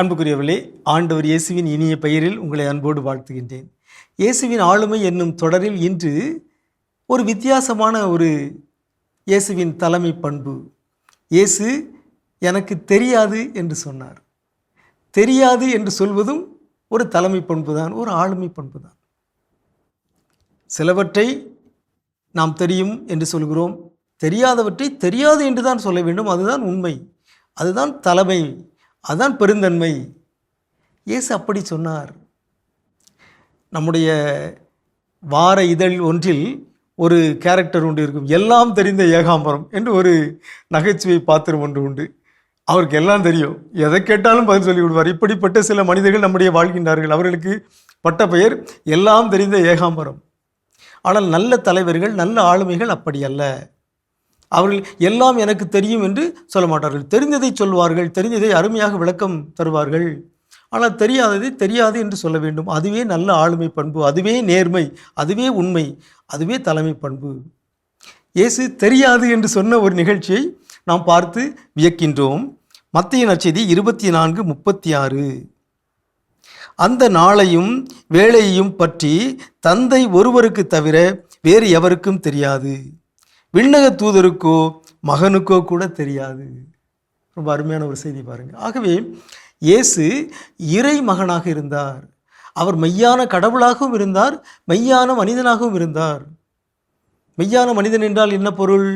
அன்புக்குரியவர்களே ஆண்டவர் இயேசுவின் இனிய பெயரில் உங்களை அன்போடு வாழ்த்துகின்றேன். இயேசுவின் ஆளுமை என்னும் தொடரில் இன்று ஒரு வித்தியாசமான ஒரு இயேசுவின் தலைமை பண்பு. இயேசு எனக்கு தெரியாது என்று சொன்னார். தெரியாது என்று சொல்வதும் ஒரு தலைமை பண்பு தான் ஒரு ஆளுமை பண்பு தான் சிலவற்றை நாம் தெரியும் என்று சொல்கிறோம். தெரியாதவற்றை தெரியாது என்று தான் சொல்ல வேண்டும். அதுதான் உண்மை. அதுதான் தலைமை அதுதான் பெருந்தன்மை. இயேசு அப்படி சொன்னார். நம்முடைய வார இதழ் ஒன்றில் ஒரு கேரக்டர் ஒன்று இருக்கும். எல்லாம் தெரிந்த ஏகாம்பரம் என்று ஒரு நகைச்சுவை பாத்திரம் ஒன்று உண்டு. அவருக்கு எல்லாம் தெரியும். எதை கேட்டாலும் பதில் சொல்லி விடுவார் இப்படிப்பட்ட சில மனிதர்கள் நம்முடைய வாழ்கின்றார்கள். அவர்களுக்கு பட்ட பெயர் எல்லாம் தெரிந்த ஏகாம்பரம். ஆனால் நல்ல தலைவர்கள் நல்ல ஆளுமைகள் அப்படி அல்ல. அவர்கள் எல்லாம் எனக்கு தெரியும் என்று சொல்ல மாட்டார்கள். தெரிந்ததை சொல்வார்கள் தெரிந்ததை அருமையாக விளக்கம் தருவார்கள். ஆனால் தெரியாததை தெரியாது என்று சொல்ல வேண்டும். அதுவே நல்ல ஆளுமை பண்பு அதுவே நேர்மை அதுவே உண்மை அதுவே தலைமை பண்பு. இயேசு தெரியாது என்று சொன்ன ஒரு நிகழ்ச்சியை நாம் பார்த்து வியக்கின்றோம். மத்திய நற்செய்தி இருபத்தி நான்கு முப்பத்தி ஆறு அந்த நாளையும் வேலையையும் பற்றி தந்தை ஒருவருக்கு தவிர வேறு எவருக்கும் தெரியாது. விண்ணக தூதருக்கோ மகனுக்கோ கூட தெரியாது. ரொம்ப அருமையான ஒரு செய்தி பாருங்கள் ஆகவே இயேசு இறை மகனாக இருந்தார். அவர் மெய்யான கடவுளாகவும் இருந்தார் மெய்யான மனிதனாகவும் இருந்தார். மெய்யான மனிதன் என்றால் என்ன பொருள்?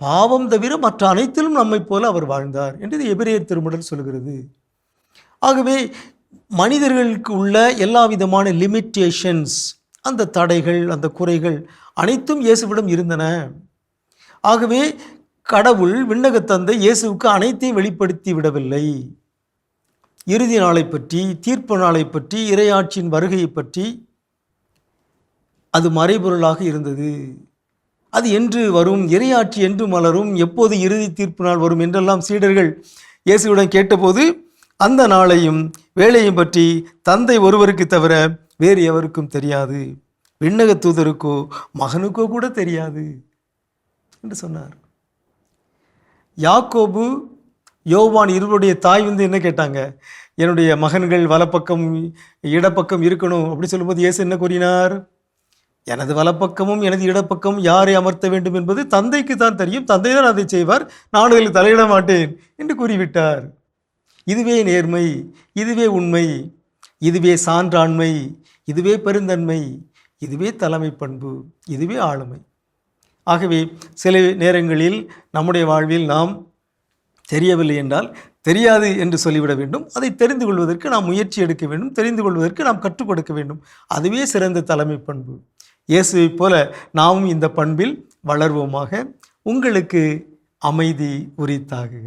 பாவம் தவிர மற்ற அனைத்திலும் நம்மைப் போல அவர் வாழ்ந்தார் என்று எபிரேயர் திருமடல் சொல்கிறது ஆகவே மனிதர்களுக்கு உள்ள எல்லா விதமான லிமிட்டேஷன்ஸ் அந்த தடைகள் அந்த குறைகள் அனைத்தும் இயேசுவிடம் இருந்தன. ஆகவே கடவுள் விண்ணகத்தந்தை இயேசுவுக்கு அனைத்தையும் வெளிப்படுத்தி விடவில்லை. இறுதி நாளை பற்றி தீர்ப்பு நாளை பற்றி இறையாட்சியின் வருகையை பற்றி அது மறைபொருளாக இருந்தது. அது என்று வரும் இறையாட்சி என்று மலரும் எப்போது இறுதி தீர்ப்பு நாள் வரும் என்றெல்லாம் சீடர்கள் இயேசுவிடம் கேட்டபோது அந்த நாளையும் வேலையும் பற்றி தந்தை ஒருவருக்கு தவிர வேறு எவருக்கும் தெரியாது. விண்ணக தூதருக்கோ மகனுக்கோ கூட தெரியாது. என்று சொன்னார். யாக்கோபு யோவான் இருவருடைய தாய் வந்து என்ன கேட்டாங்க? என்னுடைய மகன்கள் வலப்பக்கம் இடப்பக்கம் இருக்கணும். அப்படி சொல்லும்போது இயேசு என்ன கூறினார்? எனது வலப்பக்கமும் எனது இடப்பக்கமும் யாரை அமர்த்த வேண்டும் என்பது தந்தைக்கு தான் தெரியும். தந்தை தான் அதை செய்வார். நான் அதில் தலையிட மாட்டேன். என்று கூறிவிட்டார். இதுவே நேர்மை இதுவே உண்மை இதுவே சான்றாண்மை இதுவே பெருந்தன்மை இதுவே தலைமை பண்பு இதுவே ஆளுமை. ஆகவே சில நேரங்களில் நம்முடைய வாழ்வில் நாம் தெரியவில்லை என்றால் தெரியாது என்று சொல்லிவிட வேண்டும். அதை தெரிந்து கொள்வதற்கு நாம் முயற்சி எடுக்க வேண்டும். தெரிந்து கொள்வதற்கு நாம் கற்றுக் கொடுக்க வேண்டும். அதுவே சிறந்த தலைமை பண்பு. இயேசுவைப் போல நாமும் இந்த பண்பில் வளர்வோமாக. உங்களுக்கு அமைதி உரித்தாகுக.